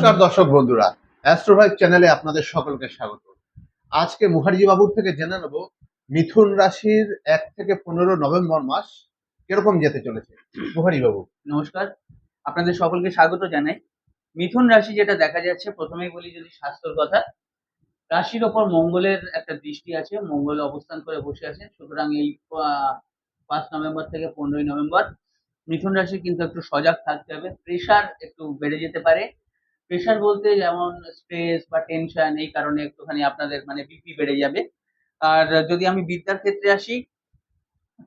নমস্কার দর্শক বন্ধুরা অ্যাস্ট্রোভাইব চ্যানেলে আপনাদের সকলকে স্বাগত। আজকে মুখার্জি বাবুর থেকে জেনে নেব, মিথুন রাশির এক থেকে পনেরো নভেম্বর মাস কীরকম যেতে চলেছে। মুখার্জি বাবু নমস্কার, আপনাদের সকলকে স্বাগত জানাই। মিথুন রাশি যেটা দেখা যাচ্ছে, প্রথমেই বলি যদি স্বাস্থ্যর কথা, রাশির ওপর মঙ্গলের একটা দৃষ্টি আছে, মঙ্গল অবস্থান করে বসে আছে, সুতরাং এই পাঁচ নভেম্বর থেকে পনেরোই নভেম্বর মিথুন রাশি কিন্তু একটু সজাগ থাকতে হবে, প্রেশার একটু বেড়ে যেতে পারে প্রেশার বলতে যেমন স্ট্রেস বা টেনশন এই কারণে একটুখানি আপনাদের মানে বিপি বেড়ে যাবে। আর যদি আমি বিদ্যার ক্ষেত্রে আসি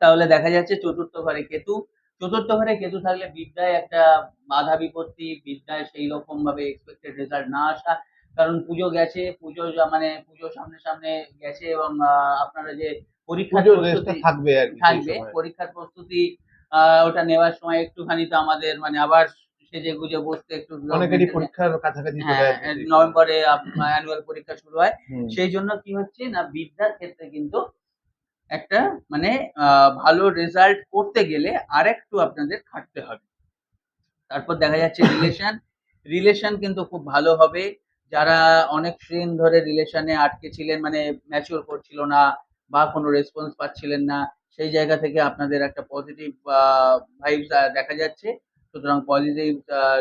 তাহলে দেখা যাচ্ছে চতুর্থ ঘরে কেতু। চতুর্থ ঘরে কেতু থাকলে বিদ্যায় একটা বাধা বিপত্তি বিদ্যায় সেই রকম ভাবে এক্সপেক্টেড রেজাল্ট না আসা। কারণ পুজো গেছে পুজো মানে পুজো সামনে সামনে গেছে এবং আপনারা যে পরীক্ষার প্রস্তুতি থাকবে থাকবে পরীক্ষার প্রস্তুতি আহ, ওটা নেওয়ার সময় একটুখানি তো আমাদের মানে আবার সেজে গুজে বসতে একটু অনেকেরই পরীক্ষার কাছাকাছি হ্যাঁ সেই নভেম্বরে অ্যানুয়াল পরীক্ষা শুরু হয়। সেই জন্য কি হচ্ছে না বিদ্যার ক্ষেত্রে কিন্তু একটা মানে ভালো রেজাল্ট করতে গেলে আর একটু আপনাদের খাটতে হবে। তারপর দেখা যাচ্ছে রিলেশন রিলেশন কিন্তু খুব ভালো হবে। যারা অনেক দিন ধরে রিলেশনে আটকে ছিলেন মানে ম্যাচিওর করছিল না বা কোনো রেসপন্স পাচ্ছিলেন না সেই জায়গা থেকে আপনাদের একটা পজিটিভ ভাইবস দেখা যাচ্ছে। সুতরাং পজিটিভ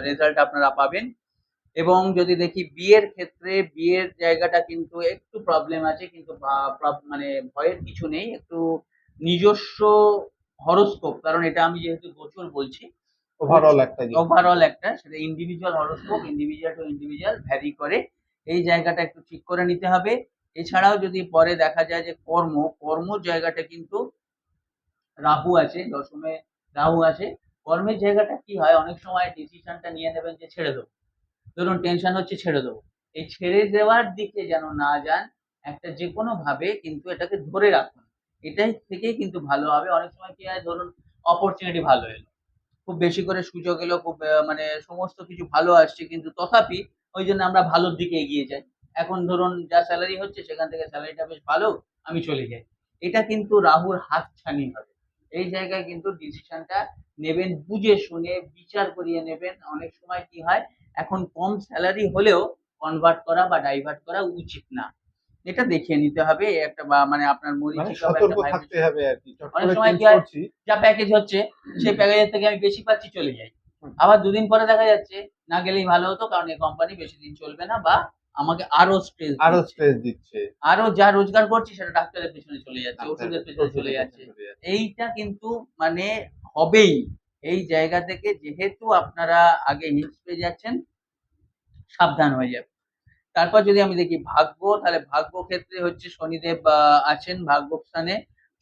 রেজাল্ট আপনারা পাবেন। এবং যদি দেখি বিয়ের ক্ষেত্রে বিয়ের জায়গাটা কিন্তু একটু প্রবলেম আছে কিন্তু মানে ভয়ের কিছু নেই। একটু নিজস্ব হরস্কোপ কারণ এটা আমি যেহেতু গোচর বলছি ওভারঅল একটা। ওভারঅল একটা সেটা individual horoscope individual to individual vary করে এই জায়গাটা একটু ঠিক করে নিতে হবে। এছাড়াও যদি পরে দেখা যায় যে কর্ম কর্ম জায়গাটা কিন্তু রাহু আছে দশমে রাহু আছে কর্মের জায়গাটা কি হয়? অনেক সময় ডিসিশনটা নিয়ে নেবেন যে ছেড়ে দেবো। ধরুন টেনশন হচ্ছে ছেড়ে দেবো। এই ছেড়ে দেওয়ার দিকে যেন না যান, একটা যে কোনো ভাবে কিন্তু এটাকে ধরে রাখুন। এটাই থেকেই কিন্তু ভালো হবে। অনেক সময় কি হয়? ধরুন অপরচুনিটি ভালো এলো। খুব বেশি করে সুযোগ এলো, খুব মানে সমস্ত কিছু ভালো আসছে, কিন্তু তথাপি ওই জন্য আমরা ভালোর দিকে এগিয়ে যাই। এখন ধরুন যা স্যালারি হচ্ছে, সেখান থেকে স্যালারিটা বেশ ভালো, আমি চলে যাই। এটা কিন্তু রাহুর হাত ছানি হবে। এই জায়গায় কিন্তু ডিসিশনটা নেবেন বুঝে শুনে বিচার করিয়ে নেবেন। অনেক সময় কি হয় এখন কম স্যালারি হলেও কনভার্ট করা বা ডাইভার্ট করা উচিত না। এটা দেখিয়ে নিতে হবে একটা বা মানে আপনার মানে থাকতে হবে আর কি অনেক সময় কি হয়- যা প্যাকেজ হচ্ছে সেই প্যাকেজের থেকে আমি বেশি পাচ্ছি চলে যাই। আবার দুদিন পরে দেখা যাচ্ছে না গেলেই ভালো হতো কারণ এই কোম্পানি বেশি দিন চলবে না বা আমাকে আরও স্ট্রেস আরও স্ট্রেস দিচ্ছে। আরও যা রোজগার করছি সেটা ডাক্তারের পেছনে চলে যাচ্ছে ওষুধের পেছনে চলে যাচ্ছে। এইটা কিন্তু মানে হবেই। এই জায়গা থেকে যেহেতু আপনারা আগে হিন্টস পেয়ে যাচ্ছেন সাবধান হয়ে যাবে তারপর যদি আমি দেখি ভাগ্য তাহলে ভাগ্য ক্ষেত্রে হচ্ছে শনিদেব আছেন ভাগ্য স্থানে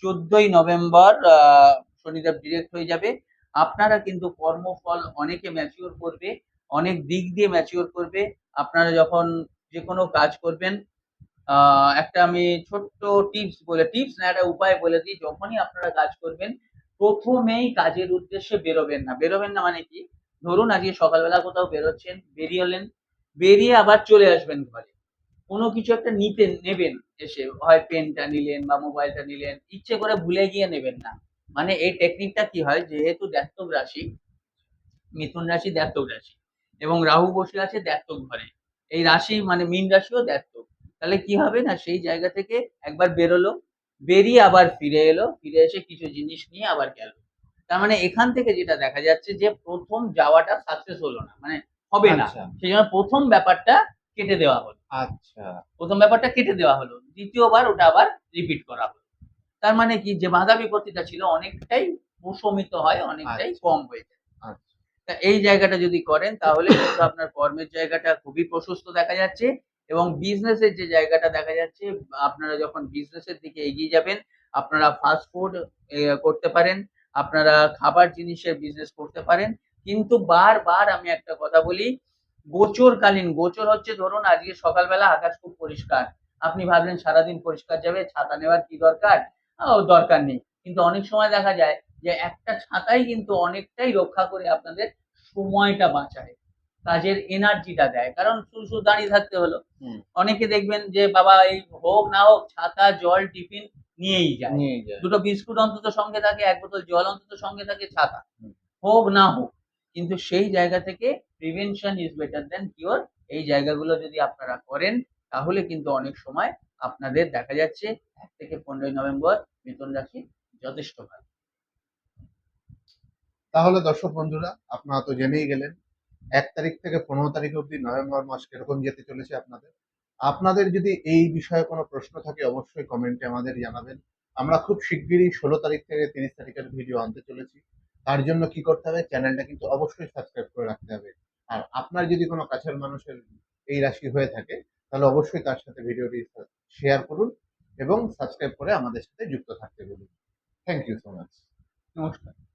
চোদ্দই নভেম্বর আহ, শনিদেব ডিরেক্ট হয়ে যাবে। আপনারা কিন্তু কর্মফল অনেকে ম্যাচিওর করবে অনেক দিক দিয়ে ম্যাচিওর করবে। আপনারা যখন যে কোনো কাজ করবেন। একটা আমি ছোট্ট টিপস বলে টিপস না, একটা উপায় বলে দিই, যখনই আপনারা কাজ করবেন, প্রথমেই কাজের উদ্দেশ্যে বেরোবেন না। বেরোবেন না মানে কি? ধরুন আজকে সকালবেলা কোথাও বেরোচ্ছেন, বেরিয়ে বেরিয়ে আবার চলে আসবেন ঘরে। কোনো কিছু একটা নিতে, নেবেন, এসে। হয় পেনটা নিলেন বা মোবাইলটা নিলেন, ইচ্ছে করে ভুলে গিয়ে নেবেন না। মানে এই টেকনিকটা কি হয়? যেহেতু দ্যাত্তক রাশি, মিথুন রাশি দ্যাত্তক রাশি এবং রাহু বসে আছে দ্যাত্তক ঘরে। এই রাশি মানে মীন রাশিও দ্যাত্তক তাহলে কি হবে না? সেই জায়গা থেকে একবার বেরোলো বেরিয়ে আবার ফিরে এলো ফিরে এসে কিছু জিনিস নিয়ে আবার গেল। তার মানে এখান থেকে যেটা দেখা যাচ্ছে যে প্রথম যাওয়াটা সাকসেস হলো না মানে হবে না। আচ্ছা। সেই জন্য প্রথম ব্যাপারটা কেটে দেওয়া হলো। আচ্ছা। প্রথম ব্যাপারটা কেটে দেওয়া হলো। দ্বিতীয়বার ওটা আবার রিপিট করা হলো। তার মানে কি? যে বাধা বিপত্তিটা ছিল অনেকটাই প্রশমিত হয় অনেকটাই আচ্ছা। কম হয়ে যায়। এই জায়গাটা যদি করেন, তাহলে কিন্তু আপনার কর্মের জায়গাটা খুবই প্রশস্ত দেখা যাচ্ছে এবং বিজনেসের যে জায়গাটা দেখা যাচ্ছে, আপনারা যখন বিজনেসের দিকে এগিয়ে যাবেন, আপনারা ফাস্ট ফুড করতে পারেন, আপনারা খাবার জিনিসের বিজনেস করতে পারেন। কিন্তু বারবার আমি একটা কথা বলি, গোচরকালীন, গোচর হচ্ছে ধরুন আজকে সকালবেলা আকাশ খুব পরিষ্কার। আপনি ভাবলেন সারাদিন পরিষ্কার যাবে, ছাতা নেওয়ার কি দরকার? দরকার নেই। কিন্তু অনেক সময় দেখা যায় যে একটা ছাতাই কিন্তু অনেকটাই রক্ষা করে আপনাদের সময়টা বাঁচায় কাজের এনার্জিটা দেয়। কারণ শুধু শুধু দাঁড়িয়ে থাকতে হলো। অনেকে দেখবেন যে বাবা এই হোক না হোক ছাতা জল টিফিন নিয়েই যায়। দুটো বিস্কুট অন্তত সঙ্গে থাকে এক বোতল জল অন্তত সঙ্গে থাকে ছাতা। হোক না হোক কিন্তু সেই জায়গা থেকে prevention is better than cure এই জায়গাগুলো যদি আপনারা করেন তাহলে কিন্তু অনেক সময় আপনাদের দেখা যাচ্ছে এক থেকে পনেরোই নভেম্বর মিথুন রাশি যথেষ্ট ভালো। তাহলে দর্শক বন্ধুরা, আপনারা তো জেনেই গেলেন, এক তারিখ থেকে পনেরো তারিখ অবধি নভেম্বর মাস কীরকম যেতে চলেছে আপনাদের। আপনাদের যদি এই বিষয়ে কোনো প্রশ্ন থাকে, অবশ্যই কমেন্টে আমাদের জানাবেন। আমরা খুব শিগগিরই ষোলো তারিখ থেকে তিরিশ তারিখের ভিডিও আনতে চলেছি। তার জন্য কি করতে হবে, চ্যানেলটা কিন্তু অবশ্যই সাবস্ক্রাইব করে রাখতে হবে। আর আপনার যদি কোনো কাছের মানুষের এই রাশি হয়ে থাকে, তাহলে অবশ্যই তার সাথে ভিডিওটি শেয়ার করুন এবং সাবস্ক্রাইব করে আমাদের সাথে যুক্ত থাকতে বলুন। Thank you so much. নমস্কার।